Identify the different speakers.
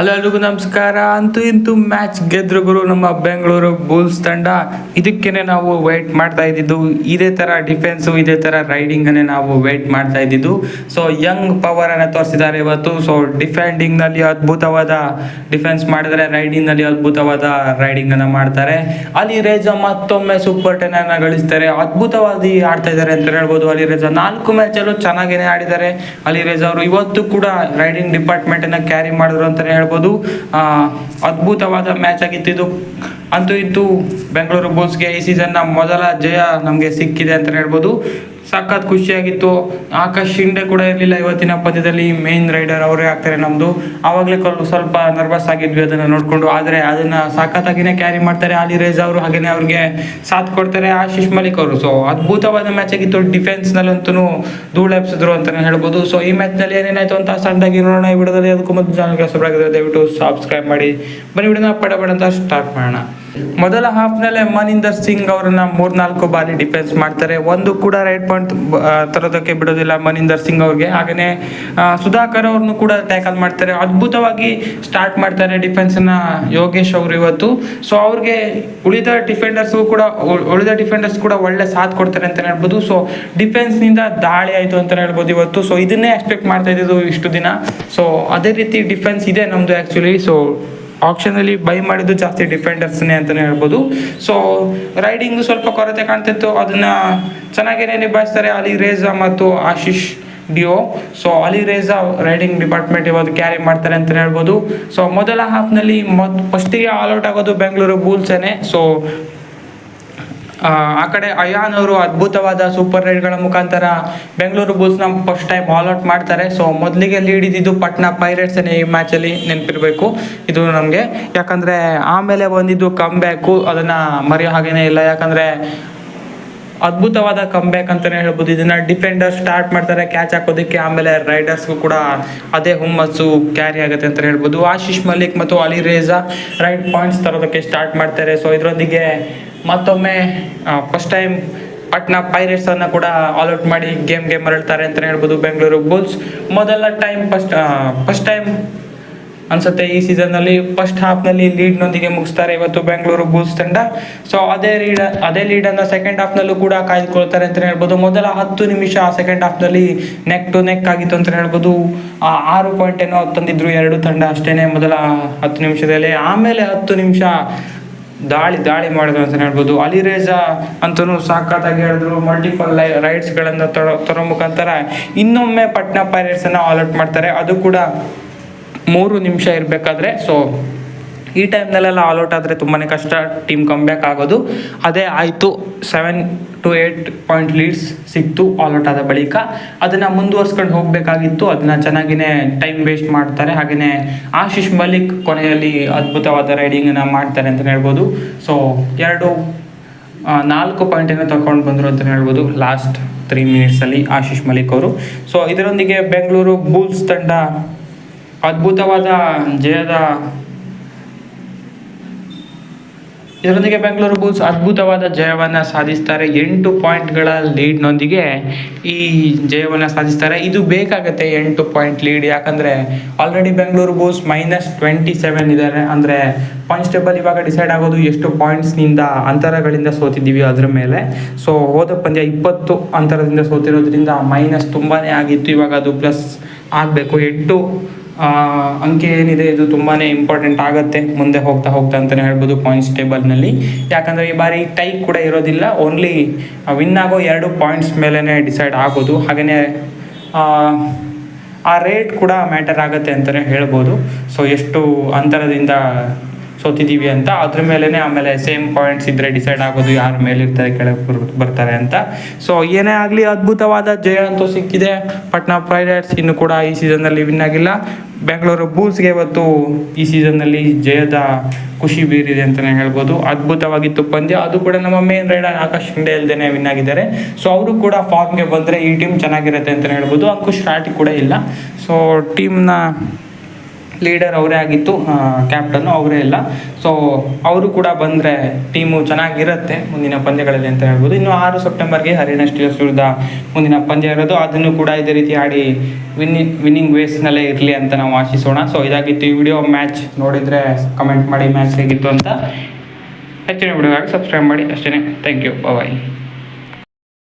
Speaker 1: Hello ಎಲ್ರಿಗೂ ನಮಸ್ಕಾರ. ಅಂತೂ ಇಂತೂ ಮ್ಯಾಚ್ ಗೆದ್ರು ಗುರು ನಮ್ಮ ಬೆಂಗಳೂರು ಬುಲ್ಸ್ ತಂಡ. ಇದಕ್ಕೇನೆ ನಾವು ವೇಟ್ ಮಾಡ್ತಾ ಇದ್ದಿದ್ದು. ಇದೇ ತರ ಡಿಫೆನ್ಸ್ ಇದೇ ತರ ರೈಡಿಂಗ್ ಅನ್ನೇ ನಾವು ವೇಟ್ ಮಾಡ್ತಾ ಇದ್ದಿದ್ದು. ಸೊ ಯಂಗ್ ಪವರ್ ಅನ್ನ ತೋರಿಸಿದ್ದಾರೆ ಇವತ್ತು. ಸೊ ಡಿಫೆಂಡಿಂಗ್ನಲ್ಲಿ ಅದ್ಭುತವಾದ ಡಿಫೆನ್ಸ್ ಮಾಡಿದರೆ ರೈಡಿಂಗ್ನಲ್ಲಿ ಅದ್ಭುತವಾದ ರೈಡಿಂಗ್ ಅನ್ನ ಮಾಡ್ತಾರೆ. ಅಲಿ ರೇಜಾ ಮತ್ತೊಮ್ಮೆ ಸೂಪರ್ ಟೆನ್ ಅನ್ನ ಗಳಿಸ್ತಾರೆ. ಅದ್ಭುತವಾಗಿ ಆಡ್ತಾ ಇದ್ದಾರೆ ಅಂತ ಹೇಳ್ಬೋದು ಅಲಿ ರೇಜಾ ನಾಲ್ಕು ಮ್ಯಾಚ್ ಅಲ್ಲೂ ಚೆನ್ನಾಗೇನೆ ಆಡಿದ್ದಾರೆ. ಅಲಿ ರೇಜಾ ಅವರು ಇವತ್ತು ಕೂಡ ರೈಡಿಂಗ್ ಡಿಪಾರ್ಟ್ಮೆಂಟ್ ಅನ್ನ ಕ್ಯಾರಿ ಮಾಡಿದ್ರು ಅಂತಲೇ ಹೇಳ್ಬೋದು. ಆ, ಅದ್ಭುತವಾದ ಮ್ಯಾಚ್ ಆಗಿತ್ತು ಇದು. ಅಂತೂ ಇಂತೂ ಬೆಂಗಳೂರು ಬುಲ್ಸ್ಗೆ ಈ ಸೀಸನ್ನ ಮೊದಲ ಜಯ ನಮಗೆ ಸಿಕ್ಕಿದೆ ಅಂತ ಹೇಳ್ಬೋದು. ಸಖತ್ ಖುಷಿಯಾಗಿತ್ತು. ಆಕಾಶ್ ಶಿಂಡೆ ಕೂಡ ಇರಲಿಲ್ಲ ಇವತ್ತಿನ ಪಂದ್ಯದಲ್ಲಿ ಮೇನ್ ರೈಡರ್ ಅವರೇ ಆಗ್ತಾರೆ ನಮ್ಮದು ಆವಾಗಲೇ ಸ್ವಲ್ಪ ನರ್ವಸ್ ಆಗಿದ್ವಿ ಅದನ್ನು ನೋಡಿಕೊಂಡು. ಆದರೆ ಅದನ್ನ ಸಖತ್ತಾಗಿನೇ ಕ್ಯಾರಿ ಮಾಡ್ತಾರೆ ಆಲಿ ರೇಜ್ ಅವರು, ಹಾಗೇನೆ ಅವ್ರಿಗೆ ಸಾಥ್ ಕೊಡ್ತಾರೆ ಆಶೀಶ್ ಮಲಿಕ್ ಅವರು. ಸೊ ಅದ್ಭುತವಾದ ಮ್ಯಾಚ್ ಆಗಿತ್ತು ಡಿಫೆನ್ಸ್ನಲ್ಲಂತೂ ಧೂಳೆಪ್ಸಿದ್ರು ಅಂತಾನೆ ಹೇಳ್ಬೋದು. ಸೊ ಈ ಮ್ಯಾಚ್ನಲ್ಲಿ ಏನೇನಾಯ್ತು ಅಂತ ಸಣ್ಣದಾಗಿ ನೋಡೋಣ. ಈ ವಿಡಿಯೋದಲ್ಲಿ ಅದಕ್ಕೂ ಮೊದಲು ಸಬ್ರಾಗಿದ್ರೆ ದಯವಿಟ್ಟು ಸಬ್ಸ್ಕ್ರೈಬ್ ಮಾಡಿ. ಬನ್ನಿ ವಿಡಿಯೋನ ಪಡ ಅಂತ ಸ್ಟಾರ್ಟ್ ಮಾಡೋಣ. ಮೊದಲ ಹಾಫ್ನಲ್ಲೇ ಮನಿಂದರ್ ಸಿಂಗ್ ಅವರನ್ನ ಮೂರ್ನಾಲ್ಕು ಬಾರಿ ಡಿಫೆನ್ಸ್ ಮಾಡ್ತಾರೆ. ಒಂದು ಕೂಡ ರೈಟ್ ಪಾಯಿಂಟ್ ತರೋದಕ್ಕೆ ಬಿಡೋದಿಲ್ಲ ಮನಿಂದರ್ ಸಿಂಗ್ ಅವ್ರಿಗೆ. ಹಾಗೆಯೇ ಸುಧಾಕರ್ ಅವ್ರನ್ನು ಕೂಡ ಟ್ಯಾಕಲ್ ಮಾಡ್ತಾರೆ. ಅದ್ಭುತವಾಗಿ ಸ್ಟಾರ್ಟ್ ಮಾಡ್ತಾರೆ ಡಿಫೆನ್ಸ್ನ ಯೋಗೇಶ್ ಅವರು ಇವತ್ತು. ಸೊ, ಅವ್ರಿಗೆ ಉಳಿದ ಡಿಫೆಂಡರ್ಸ್ಗೂ ಕೂಡ ಉಳಿದ ಡಿಫೆಂಡರ್ಸ್ ಕೂಡ ಒಳ್ಳೆ ಸಾಥ್ ಕೊಡ್ತಾರೆ ಅಂತ ಹೇಳ್ಬೋದು. ಸೊ, ಡಿಫೆನ್ಸ್ನಿಂದ ದಾಳಿ ಆಯಿತು ಅಂತ ಹೇಳ್ಬೋದು ಇವತ್ತು. ಸೊ, ಇದನ್ನೇ ಎಕ್ಸ್ಪೆಕ್ಟ್ ಮಾಡ್ತಾ ಇದ್ದಿದ್ದು ಇಷ್ಟು ದಿನ. ಸೊ, ಅದೇ ರೀತಿ ಡಿಫೆನ್ಸ್ ಇದೆ ನಮ್ಮದು ಆ್ಯಕ್ಚುಲಿ. ಸೊ ಆಪ್ಷನಲ್ಲಿ ಬೈ ಮಾಡಿದ್ದು ಜಾಸ್ತಿ ಡಿಫೆಂಡರ್ಸ್ನೇ ಅಂತಲೇ ಹೇಳ್ಬೋದು. ಸೊ ರೈಡಿಂಗ್ ಸ್ವಲ್ಪ ಕೊರತೆ ಕಾಣ್ತಿತ್ತು. ಅದನ್ನ ಚೆನ್ನಾಗೇನೆ ನಿಭಾಯಿಸ್ತಾರೆ? ಅಲಿ ರೇಜಾ ಮತ್ತು Ashish Deo so Ali Reza raiding department ಇವತ್ತು ಕ್ಯಾರಿ ಮಾಡ್ತಾರೆ ಅಂತ ಹೇಳ್ಬೋದು. ಸೊ ಮೊದಲ ಹಾಫ್ನಲ್ಲಿ ಮೊದ್ ಫಸ್ಟಿಗೆ ಆಲ್ಔಟ್ ಆಗೋದು ಬೆಂಗಳೂರು ಬೂಲ್ಸೇನೆ ಸೊ ಆ ಕಡೆ ಅಯಾನ್ ಅವರು ಅದ್ಭುತವಾದ ಸೂಪರ್ ರೈಡ್ಗಳ ಮುಖಾಂತರ ಬೆಂಗಳೂರು ಬುಲ್ಸ್ನ ಫಸ್ಟ್ ಟೈಮ್ ಆಲ್ ಔಟ್ ಮಾಡ್ತಾರೆ. ಸೊ ಮೊದಲಿಗೆ ಲೀಡ್ ಇದ್ದಿದ್ದು ಪಟ್ನಾ ಪೈರೇಟ್ಸೇ ಈ ಮ್ಯಾಚಲ್ಲಿ ನೆನಪಿರಬೇಕು. ಇದು ನಮಗೆ. ಯಾಕಂದರೆ ಆಮೇಲೆ ಬಂದಿದ್ದು ಕಮ್ ಬ್ಯಾಕು ಅದನ್ನು ಮರೆಯೋ ಹಾಗೇನೇ ಇಲ್ಲ. ಯಾಕಂದರೆ ಅದ್ಭುತವಾದ ಕಮ್ ಬ್ಯಾಕ್ ಅಂತಲೇ ಹೇಳ್ಬೋದು. ಇದನ್ನ ಡಿಫೆಂಡರ್ ಸ್ಟಾರ್ಟ್ ಮಾಡ್ತಾರೆ ಕ್ಯಾಚ್ ಹಾಕೋದಕ್ಕೆ ಆಮೇಲೆ ರೈಡರ್ಸ್ಗೂ ಕೂಡ ಅದೇ ಹುಮ್ಮಸ್ಸು ಕ್ಯಾರಿ ಆಗುತ್ತೆ ಅಂತ ಹೇಳ್ಬೋದು. ಆಶೀಶ್ ಮಲ್ಲಿಕ್ ಮತ್ತು ಅಲಿ ರೇಜಾ ರೈಟ್ ಪಾಯಿಂಟ್ಸ್ ತರೋದಕ್ಕೆ ಸ್ಟಾರ್ಟ್ ಮಾಡ್ತಾರೆ. ಸೊ ಇದರೊಂದಿಗೆ ಮತ್ತೊಮ್ಮೆ ಫಸ್ಟ್ ಟೈಮ್ ಪಟ್ನಾ ಪೈರೇಟ್ಸ್ ಅನ್ನ ಕೂಡ ಆಲ್ಔಟ್ ಮಾಡಿ ಗೇಮ್ಗೆ ಮರಳ್ತಾರೆ ಅಂತ ಹೇಳ್ಬೋದು ಬೆಂಗಳೂರು ಬುಲ್ಸ್ ಮೊದಲ ಟೈಮ್ ಫಸ್ಟ್ ಫಸ್ಟ್ ಟೈಮ್ ಅನ್ಸುತ್ತೆ ಈ ಸೀಸನ್ನಲ್ಲಿ ಫಸ್ಟ್ ಹಾಫ್ನಲ್ಲಿ ಲೀಡ್ ನೊಂದಿಗೆ ಮುಗಿಸ್ತಾರೆ ಇವತ್ತು ಬೆಂಗಳೂರು ಬುಲ್ಸ್ ತಂಡ. ಸೊ ಅದೇ ಲೀಡ್ ಅದೇ ಲೀಡ್ ಅನ್ನ ಸೆಕೆಂಡ್ ಹಾಫ್ ನಲ್ಲೂ ಕೂಡ ಕಾಯ್ದುಕೊಳ್ತಾರೆ ಅಂತ ಹೇಳ್ಬೋದು. ಮೊದಲ ಹತ್ತು ನಿಮಿಷ ಸೆಕೆಂಡ್ ಹಾಫ್ನಲ್ಲಿ ನೆಕ್ ಟು ನೆಕ್ ಆಗಿತ್ತು ಅಂತ ಹೇಳ್ಬೋದು. ಆರು ಪಾಯಿಂಟ್ ಏನೋ ತಂದಿದ್ರು ಎರಡು ತಂಡ ಅಷ್ಟೇನೆ ಮೊದಲ ಹತ್ತು ನಿಮಿಷದಲ್ಲಿ. ಆಮೇಲೆ ಹತ್ತು ನಿಮಿಷ ದಾಳಿ ದಾಳಿ ಮಾಡಿದ್ರು ಅಂತಲೇ ಹೇಳ್ಬೋದು. ಅಲಿರೇಜಾ ಅಂತಲೂ ಸಾಕತ್ತಾಗಿ ಹೇಳಿದ್ರು. ಮಲ್ಟಿಪಲ್ ರೈಡ್ಸ್ಗಳನ್ನು ತರೋ ತರೋ ಮುಖಾಂತರ ಇನ್ನೊಮ್ಮೆ ಪಟ್ನಾ ಪೈರೇಟ್ಸ್ ಆಲ್ ಔಟ್ ಮಾಡ್ತಾರೆ. ಅದು ಕೂಡ ಮೂರು ನಿಮಿಷ ಇರಬೇಕಾದ್ರೆ ಸೊ ಈ ಟೈಮ್ನಲ್ಲೆಲ್ಲ ಆಲ್ಔಟ್ ಆದರೆ ತುಂಬಾ ಕಷ್ಟ ಟೀಮ್ ಕಮ್ಬ್ಯಾಕ್ ಆಗೋದು. ಅದೇ ಆಯಿತು seven to eight point leads ಸಿಕ್ತು ಆಲ್ಔಟ್ ಆದ ಬಳಿಕ. ಅದನ್ನು ಮುಂದುವರ್ಸ್ಕೊಂಡು ಹೋಗಬೇಕಾಗಿತ್ತು, ಅದನ್ನು ಚೆನ್ನಾಗಿನೇ ಟೈಮ್ ವೇಸ್ಟ್ ಮಾಡ್ತಾರೆ. ಹಾಗೆಯೇ ಆಶೀಶ್ ಮಲಿಕ್ ಕೊನೆಯಲ್ಲಿ ಅದ್ಭುತವಾದ ರೈಡಿಂಗನ್ನು ಮಾಡ್ತಾರೆ ಅಂತಲೇ ಹೇಳ್ಬೋದು. ಸೊ ಎರಡು ನಾಲ್ಕು ಪಾಯಿಂಟನ್ನು ತಗೊಂಡು ಬಂದರು ಅಂತಲೇ ಹೇಳ್ಬೋದು ಲಾಸ್ಟ್ ತ್ರೀ ಮಿನಿಟ್ಸಲ್ಲಿ ಆಶೀಶ್ ಮಲಿಕ್ ಅವರು. ಸೊ ಇದರೊಂದಿಗೆ ಬೆಂಗಳೂರು ಬೂಲ್ಸ್ ತಂಡ ಅದ್ಭುತವಾದ ಜಯದ ಇದರೊಂದಿಗೆ ಬೆಂಗಳೂರು ಬುಲ್ಸ್ ಅದ್ಭುತವಾದ ಜಯವನ್ನು ಸಾಧಿಸ್ತಾರೆ. ಎಂಟು ಪಾಯಿಂಟ್ಗಳ ಲೀಡ್ನೊಂದಿಗೆ ಈ ಜಯವನ್ನು ಸಾಧಿಸ್ತಾರೆ. ಇದು ಬೇಕಾಗತ್ತೆ ಎಂಟು ಪಾಯಿಂಟ್ ಲೀಡ್. ಯಾಕಂದರೆ already Bengaluru bulls minus twenty seven ಇದ್ದಾರೆ. ಅಂದರೆ ಪಾಯಿಂಟ್ಸ್ ಟೇಬಲ್ ಇವಾಗ ಡಿಸೈಡ್ ಆಗೋದು ಎಷ್ಟು ಪಾಯಿಂಟ್ಸ್ನಿಂದ ಅಂತರಗಳಿಂದ ಸೋತಿದ್ದೀವಿ ಅದರ ಮೇಲೆ. ಸೊ ಹೋದ ಪಂದ್ಯ ಇಪ್ಪತ್ತು ಅಂತರದಿಂದ ಸೋತಿರೋದ್ರಿಂದ ಮೈನಸ್ ತುಂಬಾ ಆಗಿತ್ತು. ಇವಾಗ ಅದು ಪ್ಲಸ್ ಆಗಬೇಕು. ಎಂಟು ಅಂಕೆ ಏನಿದೆ, ಇದು ತುಂಬಾ ಇಂಪಾರ್ಟೆಂಟ್ ಆಗುತ್ತೆ, ಮುಂದೆ ಹೋಗ್ತಾ ಹೋಗ್ತಾ ಅಂತಲೇ ಹೇಳ್ಬೋದು ಪಾಯಿಂಟ್ಸ್ ಟೇಬಲ್ನಲ್ಲಿ ಯಾಕಂದರೆ ಈ ಬಾರಿ ಟೈ ಕೂಡ ಇರೋದಿಲ್ಲ ಓನ್ಲಿ ವಿನ್ ಆಗೋ ಎರಡು ಪಾಯಿಂಟ್ಸ್ ಮೇಲೇ ಡಿಸೈಡ್ ಆಗೋದು. ಹಾಗೆಯೇ ಆ ರೇಟ್ ಕೂಡ ಮ್ಯಾಟರ್ ಆಗುತ್ತೆ ಅಂತಲೇ ಹೇಳ್ಬೋದು. ಸೊ ಎಷ್ಟು ಅಂತರದಿಂದ ಸೋತಿದ್ದೀವಿ ಅಂತ. ಅದ್ರ ಮೇಲೇ ಆಮೇಲೆ ಸೇಮ್ ಪಾಯಿಂಟ್ಸ್ ಇದ್ದರೆ ಡಿಸೈಡ್ ಆಗೋದು ಯಾರ ಮೇಲೆ ಇರ್ತಾರೆ ಕೆಳಗೆ ಬರ್- ಬರ್ತಾರೆ ಅಂತ. ಸೊ ಏನೇ ಆಗಲಿ ಅದ್ಭುತವಾದ ಜಯ ಅಂತೂ ಸಿಕ್ಕಿದೆ. ಪಟ್ನಾ ಪ್ರೈಡರ್ಸ್ ಇನ್ನು ಕೂಡ ಈ ಸೀಸನ್ನಲ್ಲಿ ವಿನ್ ಆಗಿಲ್ಲ. ಬೆಂಗಳೂರು ಬೂಲ್ಸ್ಗೆ ಇವತ್ತು ಈ ಸೀಸನ್ನಲ್ಲಿ ಜಯದ ಖುಷಿ ಬೀರಿದೆ ಅಂತಲೇ ಹೇಳ್ಬೋದು. ಅದ್ಭುತವಾಗಿತ್ತು ಪಂದ್ಯ ಅದು ಕೂಡ ನಮ್ಮ ಮೇನ್ ರೈಡರ್ ಆಕಾಶ್ ಶಿಂಡೆ ಇಲ್ದೇನೆ ವಿನ್ ಆಗಿದ್ದಾರೆ. ಸೊ ಅವರು ಕೂಡ ಫಾರ್ಮ್ಗೆ ಬಂದರೆ ಈ ಟೀಮ್ ಚೆನ್ನಾಗಿರುತ್ತೆ ಅಂತಲೇ ಹೇಳ್ಬೋದು. ಅಂಕುಶ್ ರಾಟಿ ಕೂಡ ಇಲ್ಲ. ಸೊ ಟೀಮ್ನ ಲೀಡರ್ ಅವರೇ ಆಗಿತ್ತು ಕ್ಯಾಪ್ಟನ್ನು ಅವರೇ ಇಲ್ಲ. ಸೊ ಅವರು ಕೂಡ ಬಂದರೆ ಟೀಮು ಚೆನ್ನಾಗಿರುತ್ತೆ ಮುಂದಿನ ಪಂದ್ಯಗಳಲ್ಲಿ ಅಂತ ಹೇಳ್ಬೋದು. ಇನ್ನು ಆರು ಸೆಪ್ಟೆಂಬರ್ಗೆ ಹರಿಯಾಣ ಸ್ಟೀಲರ್ಸ್ ವಿರುದ್ಧ ಮುಂದಿನ ಪಂದ್ಯ ಇರೋದು. ಅದನ್ನು ಕೂಡ ಇದೇ ರೀತಿ ಆಡಿ ವಿನ್ನಿ ವಿನ್ನಿಂಗ್ ವೇಸ್ನಲ್ಲೇ ಇರಲಿ ಅಂತ ನಾವು ಆಶಿಸೋಣ. ಸೊ ಇದಾಗಿತ್ತು ಈ ವಿಡಿಯೋ ಮ್ಯಾಚ್ ನೋಡಿದರೆ ಕಮೆಂಟ್ ಮಾಡಿ ಮ್ಯಾಚ್ ಹೇಗಿತ್ತು ಅಂತ ಹೆಚ್ಚಿನ ವಿಡಿಯೋಗಾಗಿ ಸಬ್ಸ್ಕ್ರೈಬ್ ಮಾಡಿ. ಅಷ್ಟೇ ಥ್ಯಾಂಕ್ ಯು ಬಾಯ್